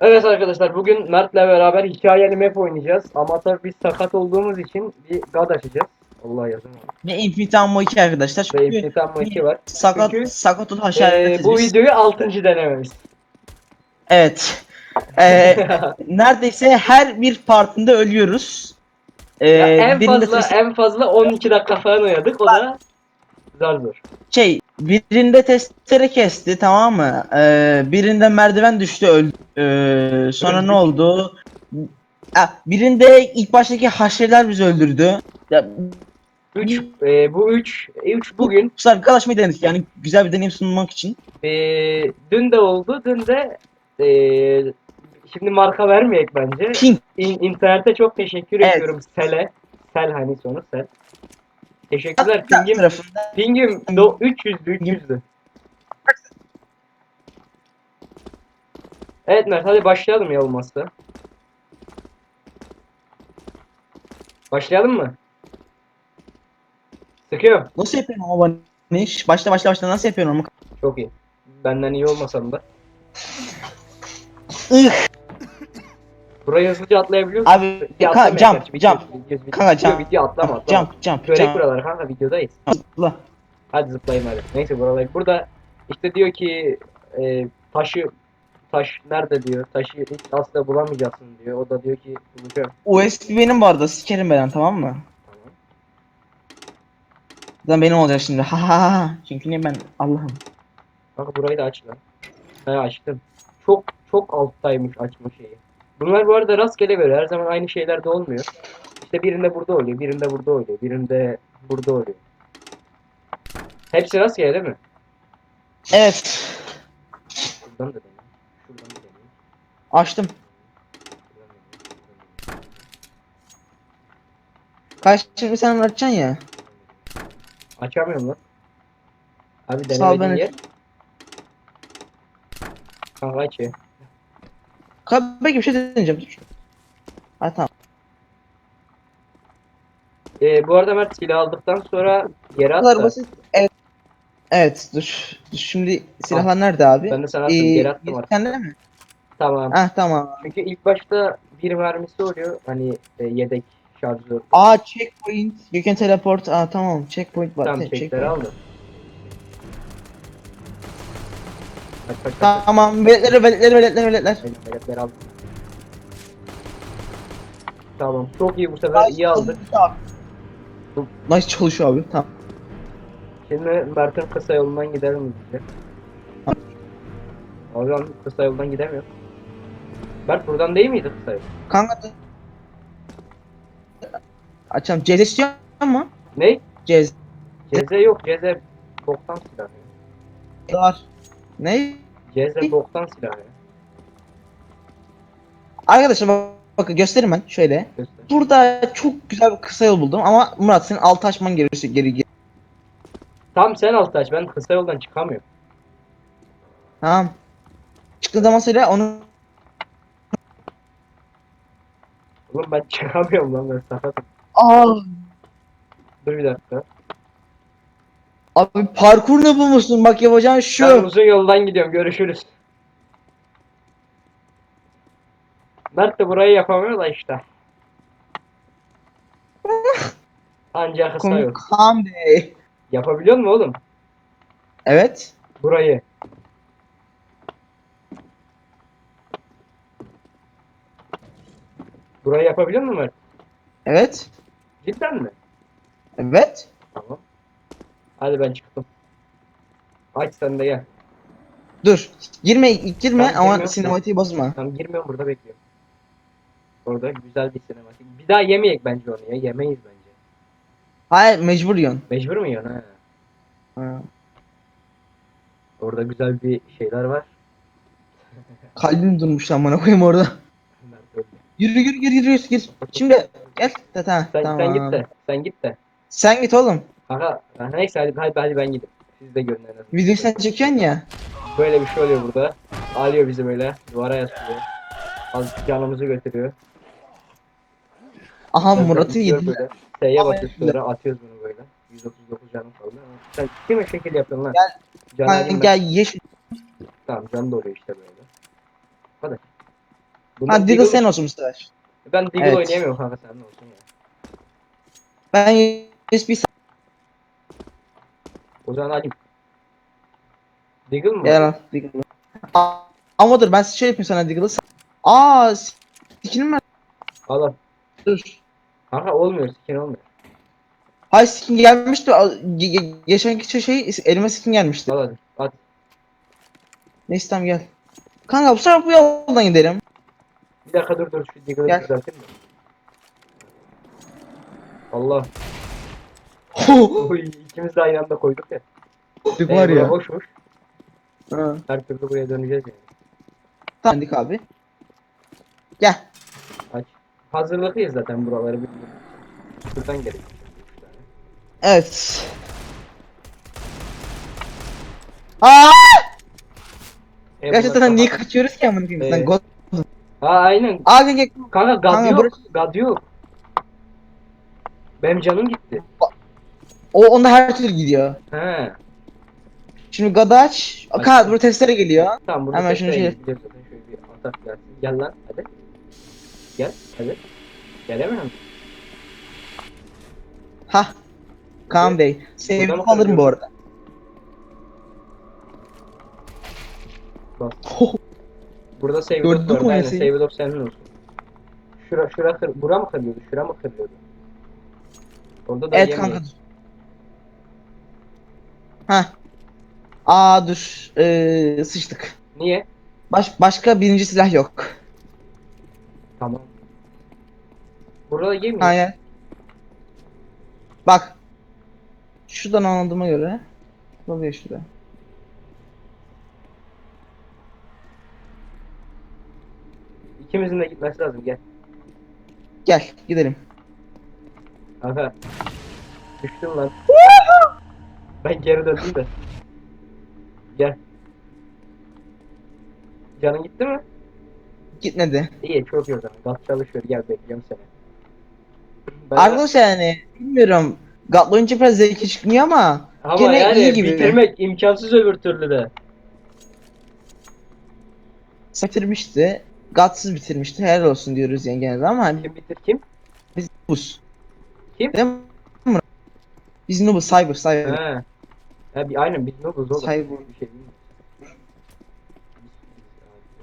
Evet arkadaşlar bugün Mert'le beraber hikayeli map oynayacağız. Ama tabii biz sakat olduğumuz için bir god açacağız. Allah yazın. Ve Infinite Ammo 2 arkadaşlar. Ve Infinite Ammo 2 var. sakat, Çünkü, sakat ol Ee, haşeretiz bu biz. videoyu 6. denememiz. Evet. Ee, neredeyse her bir partında ölüyoruz. Ee, Ya en fazla en fazla 12 dakika falan oynadık. O da zar zor. şey birinde testere kesti tamam mı? Ee, birinde merdiven düştü öldü. Ee, sonra ne oldu? Ha, birinde ilk baştaki haşereler bizi öldürdü. Ya, 3 e, bu 3 3 bugün bu sefer arkadaşmayı denedik yani güzel bir deneyim sunmak için. e, dün de oldu. Dün de e, şimdi marka vermeyek bence. Pink. İn, internete çok teşekkür Evet. ediyorum Sel'e. Sel hani sonu Sel. Teşekkürler Hatta Ping'im. tarafında Ping'im do 300'dü 300'dü. Evet Mert hadi başlayalım ya olmazsa. Başlayalım mı? Sıkıyorum. nasıl yapıyorum ama ne iş? Başla başla başla nasıl yapıyorum ama? Çok iyi. Benden iyi olmasam da. Ih, Burayı hızlıca atlayabiliyor musun? Abi Video kanka atlamayın jump gerçi, video- jump video- video- Kanka, video- jump. Video atlama atlama. jump jump Körek jump. buralar kanka videodayız. Zıpla. Hadi zıplayın hadi. Neyse buralar. Burada işte diyor ki e, taşı taş nerede diyor. Taşı hiç asla bulamayacaksın diyor. O da diyor ki bulacağım. USB benim bu arada sikerim ben tamam mı? Tamam. Zaten benim olacak şimdi. Ha ha ha. Çünkü ne ben Allah'ım. Kanka burayı da aç lan. He açtım. Çok çok alttaymış açma şeyi. Bunlar bu arada rastgele böyle. Her zaman aynı şeyler de olmuyor. İşte birinde burada oluyor, birinde burada oluyor, birinde burada oluyor. Hepsi rastgele değil mi? Evet. Şuradan da deneyim. Şuradan da deneyim. Açtım. Kaç şimdi sen anlatacaksın ya. Açamıyorum lan. Abi Sağ ol, denemediğin ben yer. Kanka aç ya. Kanka bir şey deneyeceğim. Dur. Ha tamam. Ee, bu arada Mert silah aldıktan sonra Bu at da. basit. Evet. Evet dur. dur. Şimdi silahlar nerede abi? Ben de sana attım. Ee, Yere attım artık. sende mi? Tamam. Ah tamam. Çünkü ilk başta bir mermisi oluyor. Hani e, yedek şarjör. Aa checkpoint. You can teleport. Aa tamam. Checkpoint var. Tamam Te- çekleri checkpoint. aldım. Kaç kaç kaç. Tamam. Veletler veletler veletler veletler. Aynen melekleri aldım. Tamam çok iyi bu sefer iyi aldık. Nice çalışıyor abi. Tamam. Şimdi Mert'in kısa yolundan gidelim mi bize? Abi ben kısa yoldan gidemiyor. Mert buradan değil miydi kısa yol? Kanka dur. Açalım. Cez istiyor mu? Ne? Cez Ceze yok. Ceze boktan silah var. Ne? Ceze boktan silah ya. Arkadaşlar bak, bakın göstereyim ben şöyle. Göster. Burada çok güzel bir kısa yol buldum ama Murat senin altı açman gerekiyor geri geri. Tam sen alt aç. Ben kısa yoldan çıkamıyorum. Tamam. Çıktığın zaman söyle onu Oğlum ben çıkamıyorum lan ben sakatım. Aa, Dur bir dakika. Abi parkur ne bulmuşsun bak yapacağın şu. Ben uzun yoldan gidiyorum. Görüşürüz. Mert de burayı yapamıyor da işte. Ancak kısa yol. Bey. Yapabiliyor mu oğlum? Evet. Burayı. Burayı yapabiliyor mu Mert? Evet. Cidden mi? Evet. Tamam. Hadi ben çıktım. Aç sen de gel. Dur. Girme girme Ben ama girmiyorum. sinematiği bozma. Tamam girmiyorum burada bekliyorum. Orada güzel bir sinematik. Bir daha yemeyek bence onu ya. Yemeyiz bence. Hayır mecbur yiyorsun. Mecbur mu yiyorsun ha? Ha. Orada güzel bir şeyler var. Kalbim durmuş lan bana koyayım orada. Mert öldü. Yürü yürü yürü yürü gir. Şimdi gel. Ta, ta, Sen, tamam. sen git de. Sen git de. Sen git oğlum. Kanka ha, neyse hadi, hadi, hadi ben gidip. Siz de görün en azından. Video sen çekiyorsun ya. Böyle bir şey oluyor burada. Alıyor bizi böyle. Duvara yaslıyor. Az canımızı götürüyor. Aha Murat'ı yedi. basıyoruz öyle. sonra atıyoruz bunu böyle. 139 canım kaldı. ama Sen kime şekil yapıyorsun lan? Gel. Can Ha, alayım ben. gel ye şu. Tamam can da oluyor işte böyle. Hadi. Bundan Ha Diggle sen olsun sefer. Ben Diggle Evet. oynayamıyorum kanka sen olsun ya. Ben USB O zaman alayım. Diggle mı? Gel al Diggle'ı. Ama dur ben şey yapayım sana Diggle'ı. Aa skin'im var. Al al. Dur. Kanka olmuyor skin olmuyor. Hay skin gelmişti. Ge- ge- Geçenki şey elime skin gelmişti. Al hadi. At. Neyse tamam gel. Kanka bu sefer bu yoldan gidelim. Bir dakika dur dur şu Diggle'ı düzelteyim mi? Allah. Oy, ikimiz de aynı anda koyduk ya. Ee, var bura ya. Boşmuş. Ha. Her türlü buraya döneceğiz yani. Tamam dik abi. Gel. Aç. Hazırlıklıyız zaten buraları bilmiyorum. Şuradan tane. Evet. Aa! E, Gerçekten bunlar niye kaçıyoruz ki amına koyayım? Ee, Sen God. Ha aynen. Aa gel gel. Kanka gad Kanka, yok. burası- Gad yok. Benim canım gitti. O onda her türlü gidiyor. He. Şimdi God aç. Aç. Kanka burada testleri geliyor. Tamam burada Hemen şunu şey- gideceğiz zaten şöyle bir atak gelsin. Gel lan hadi. Gel hadi. Gelemem. Ha. Kaan Bey. Sevdim mı alırım bu arada. Bak. Burada save Gördün dog var. Aynen save dog senin olsun. Şura, şura kır, bura mı kırıyordu? Şura mı kırıyordu? Orada da Evet yemeyin. kanka Ha. Aa dur. Ee, sıçtık. Niye? Baş, başka birinci silah yok. Tamam. Burada yemeyin. Aynen. Bak. Şuradan anladığıma göre. Oluyor şurada. İkimizin de gitmesi lazım gel. Gel gidelim. Kanka. Düştüm lan. Ben geri döndüm de. Gel. Canın gitti mi? Gitmedi. İyi çok iyi o zaman. Gaz çalışıyor gel bekliyorum seni. Ben Arkadaşlar yani bilmiyorum. Gatlı oyuncu biraz zevki çıkmıyor ama ama gene yani iyi gibi. bitirmek imkansız öbür türlü de. bitirmişti. Gatsız bitirmişti. Helal olsun diyoruz yani genelde ama hani Kim bitir kim? biz noobuz. Kim? Değil mi? Biz noobuz. Cyber. Cyber. He. Ha, bir, aynen biz ne oluruz oğlum. Cyber. Bir şey değil mi?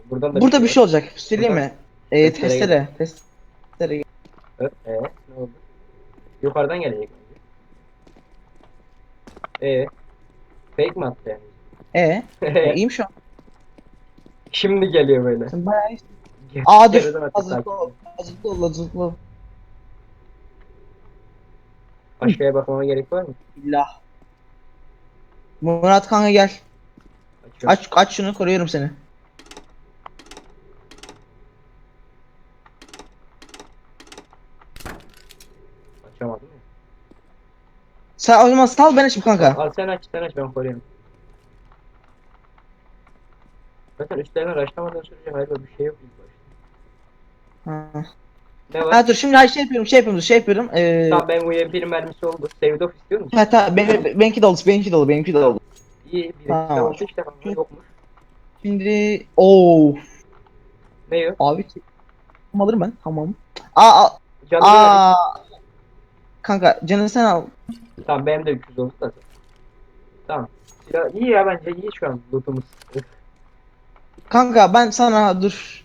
Buradan da Burada bir şey olacak. Söyleyeyim Buradan- mi? Ee, Testere testere. Testere. Öp, ee, ne oldu? Yukarıdan gelecek. Ee, fake mi attı yani? Ee, iyiyim şu an. Şimdi geliyor böyle. Sen bayağı iyisin. Aa dur. Hazırlıklı ol. Hazırlıklı ol. Hazırlıklı ol. Aşağıya bakmama gerek var mı? Billah. Murat kanka gel. Açıyorum. Aç aç şunu koruyorum seni. Açamadım. Sen o zaman sal ben açayım kanka. Al sen aç sen aç ben koruyayım. Zaten üstlerine araştırmadan sürece hayır bir şey yok ilk başta. Ha. Ne var? ha dur şimdi hayır şey yapıyorum şey yapıyorum şey yapıyorum. Ee, Tamam ben UMP'nin mermisi oldu. Save off istiyor musun? ha, tamam ben, benimki de oldu benimki de oldu benimki de oldu. İyi bir Tamam. tamam. oldu işte yokmuş. Şimdi ooo Ne yok? abi Tamam, alırım ben tamam. Aa, aa, Canlı aa. Kanka canını sen al. Tamam benim de 300 oldu zaten. Tamam. Ya, iyi ya bence iyi şu an lootumuz. Kanka ben sana dur.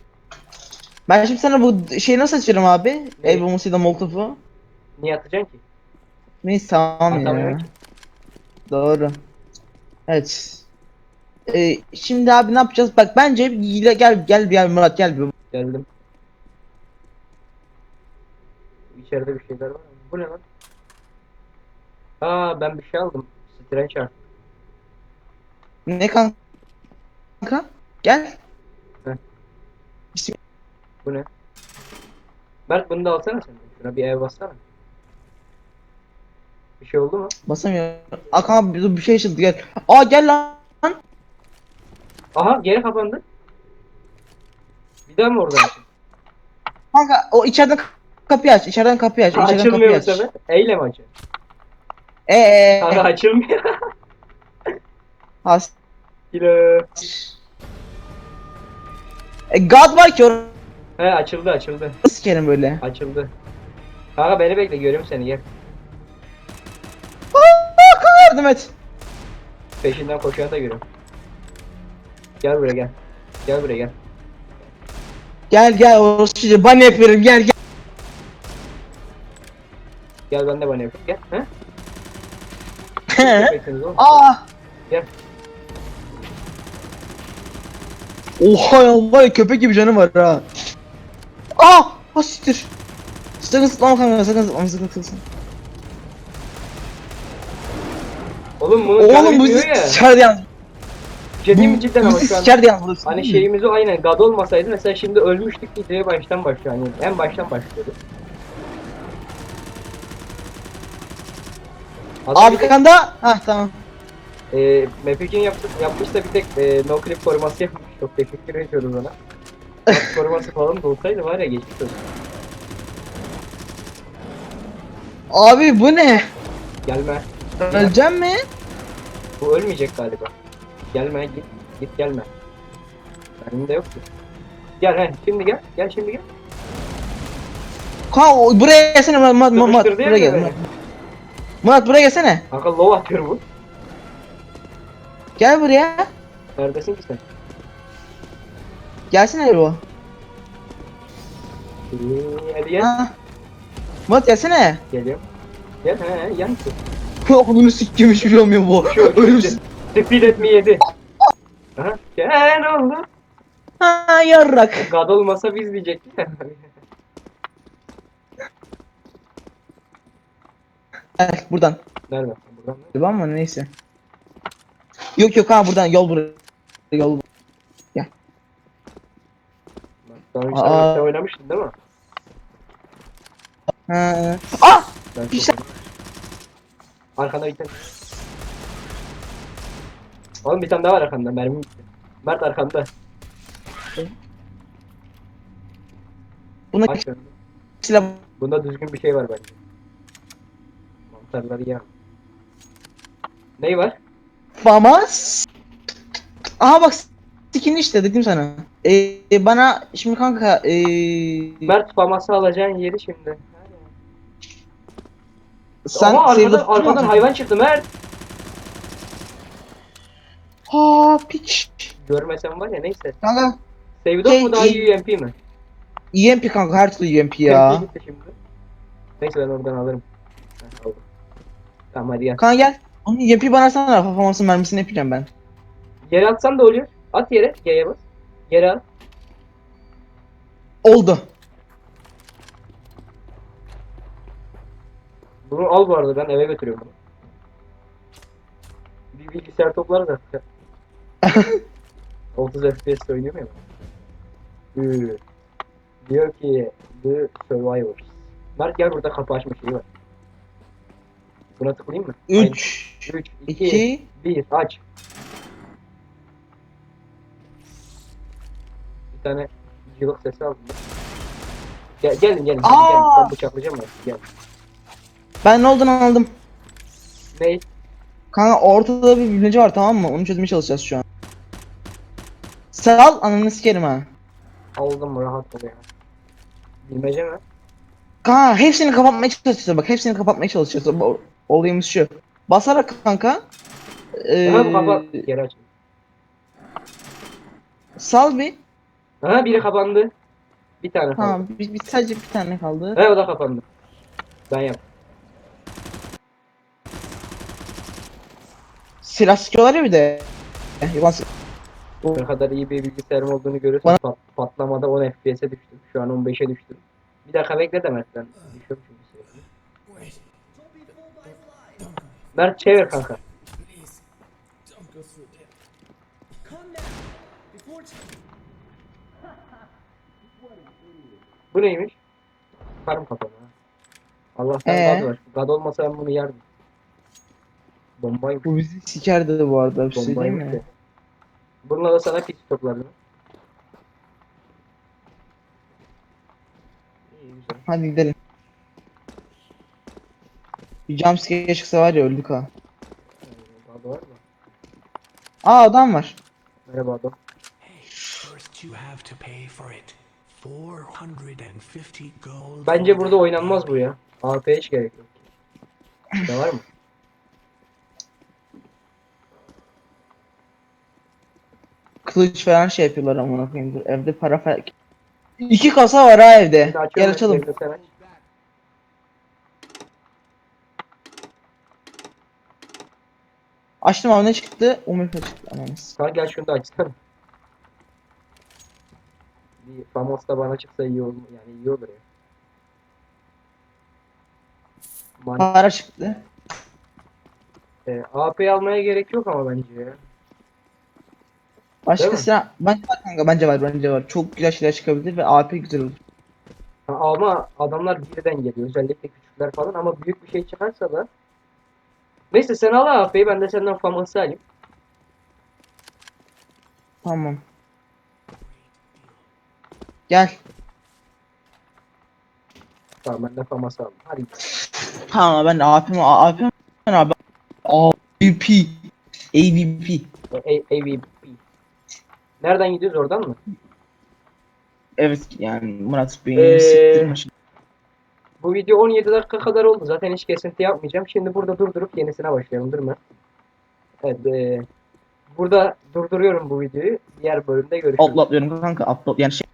Ben şimdi sana bu şeyi nasıl açarım abi? Ne? El bombasıyla molotofu. Niye atacaksın ki? Neyse tamam Atamıyor ya. ki. Doğru. Evet. Ee, şimdi abi ne yapacağız? Bak bence gel gel gel bir Murat gel bir. Geldim. İçeride bir şeyler var mı? Bu ne lan? Aa ben bir şey aldım. Art. Ne kanka? Gel. Bu ne? Berk bunu da alsana sen. Şuna bir ev bassana. Bir şey oldu mu? Basamıyorum. Kanka bir, bir şey açıldı gel. Aa gel lan. Aha geri kapandı. Bir daha mı oradan açın? Kanka o içeriden kapıyı aç. İçeriden kapıyı aç. İçeriden Açılmıyor kapıyı bu aç. sefer. Eyle mi açın? Ee, ee, Kanka açılmıyor. Has. Kilo. E, God var ki or- He açıldı açıldı. Sikerim böyle. Açıldı. Kanka beni bekle görüyorum seni gel. Aa, kanka yardım et. Peşinden koşanı da görüyorum. Gel buraya gel. Gel buraya gel. Gel gel orası bana yapıyorum gel gel. Gel ben de bana yapayım. Gel. He? Aa. Gel. Oha ya vay köpek gibi canım var ha. Aa! Ha siktir. Sakın zıplama kanka sakın zıplama sakın zıplama. Oğlum bunun Oğlum bu ya. sikerdi yalnız. Ciddi mi cidden ama şu an. sikerdi yalnız burası. Hani şeyimiz o aynen God olmasaydı mesela şimdi ölmüştük videoya baştan başlıyor. Hani en baştan başlıyordu. Abi kanda. Ha tamam. e, Mapik'in yaptı, yapmış da bir tek e, no clip koruması yapmış. Çok teşekkür ediyoruz ona. Bak, koruması falan da olsaydı var ya geçmiş olsun. Abi bu ne? Gelme. Öleceğim mi? Bu ölmeyecek galiba. Gelme git. Git gelme. Benim de yoktu. Gel he şimdi gel. Gel şimdi gel. O- buraya gelsene Murat Murat Murat Sıkıştırdı ya buraya gel. beni. Murat. Murat buraya gelsene. Kanka low atıyor bu. Gel buraya. Neredesin ki sen? Gelsene bu. Ee, Hadi gel. Ha. Murat gelsene. Geliyorum. Gel he yan tut. Bunu sikkim hiç bilmiyorum bu. Şu Ölümsüz. Speed et mi yedi? Aha. Gel ne oldu? Ha yarrak. God olmasa biz diyecektik. Gel buradan. Nereden? Buradan mı? Devam mı neyse. Yok yok ha buradan yol buraya. Yol bu- Daha önce Aa. sen oynamıştın değil mi? Ha. Ah! Ben çok Bir şey- oynadım. Arkanda bir tane. Oğlum bir tane daha var arkanda. Mermi bitti. Mert arkanda. Buna Aç önünü. silah Bunda düzgün bir şey var bence. Mantarları ya. Ney var? Famas. Aha bak skin işte dedim sana. Ee, bana şimdi kanka ee, Mert faması alacağın yeri şimdi. sen Ama arkadan, arkadan hayvan çıktı Mert. Ha piç. Görmesen var ya neyse. Kanka Save dog Şey, mu daha iyi UMP mi? EMP kanka her türlü EMP UMP ya. gitti şimdi. Neyse ben oradan alırım. Heh, aldım. Tamam hadi gel. Kanka gel. Onun EMP bana sana performansın mermisini yapacağım ben. Yere atsan da oluyor. At yere. G'ye bas. At. Oldu. Bunu al bu arada ben eve götürüyorum bunu. Bir bilgisayar toplarız artık. 30 FPS oynayamıyor mu? Üü. Diyor ki The Survivors. Mert gel burada kapı açma şeyi var. Buna tıklayayım mı? 3 3, 2, 2 1 aç. Bir tane cıvık sesi aldım. Gel, gelin gelin. Aa! gelin. Ben bıçaklayacağım ya. Gel. Ben ne olduğunu anladım. Ne? Kanka ortada bir bilmece var tamam mı? Onu çözmeye çalışacağız şu an. Sal ananı sikerim ha. Aldım rahat ol ya. Bilmece mi? Kanka hepsini kapatmaya çalışacağız bak hepsini kapatmaya çalışacağız. O- Olayımız şu. Basarak kanka. Ee, bu kafa geri aç. sal bir. Aha biri kapandı. Bir tane kaldı. Tamam bir, bir, sadece bir tane kaldı. He o da kapandı. Ben yap. Silah sıkıyorlar ya bir de. Yalan sık- Ne kadar iyi bir bilgisayarım olduğunu görüyorsun. Bana- Pat, patlamada 10 FPS'e düştüm. Şu an 15'e düştüm. Bir dakika bekle de Mert ben düşüyorum çünkü sürekli. Mert çevir kanka. Bu neymiş? Karım kafama. Allah'tan Ee? gad var. Olmasa ben bunu yerdim. Bombaymış. Bu bizi sikerdi bu arada bir şey değil mi? de. Bununla da sana pis toplardım. Hadi gidelim. Bir jumpscare çıksa var ya öldük ha. Daha da var mı? Aa adam var. Merhaba adam. First, you have to pay for it. 450 gold. Bence burada oynanmaz bu ya. AWP'ye hiç gerek yok. Ne var mı? Kılıç falan şey yapıyorlar amına koyayım. Dur, Evde para falan. İki kasa var ha evde. Gel açalım. Açtım abi ne çıktı? Umut çıktı. Ananız. Kanka gel şunu da açsana. Bir Famos da bana çıksa iyi olur. Yani iyi olur ya. Man Para çıktı. e, AP almaya gerek yok ama bence ya. Başka Değil mi? silah bence var kanka bence var bence var. Çok güzel şeyler çıkabilir ve AP güzel olur. Ha, ama adamlar birden geliyor. Özellikle küçükler falan ama büyük bir şey çıkarsa da. Neyse sen al AP'yi ben de senden Famos'u alayım. Tamam. Gel. Tamam ben de Famos'u aldım. Hadi. Tamam ben AP'mi AP'mi abi. AVP. AVP. E, A- AVP. Nereden gidiyoruz oradan mı? Evet yani Murat beni Ee, siktirme. Bu video 17 dakika kadar oldu. Zaten hiç kesinti yapmayacağım. Şimdi burada durdurup yenisine başlayalım mi? Evet. e, burada durduruyorum bu videoyu. Diğer bölümde görüşürüz. Uploadluyorum kanka upload yani şey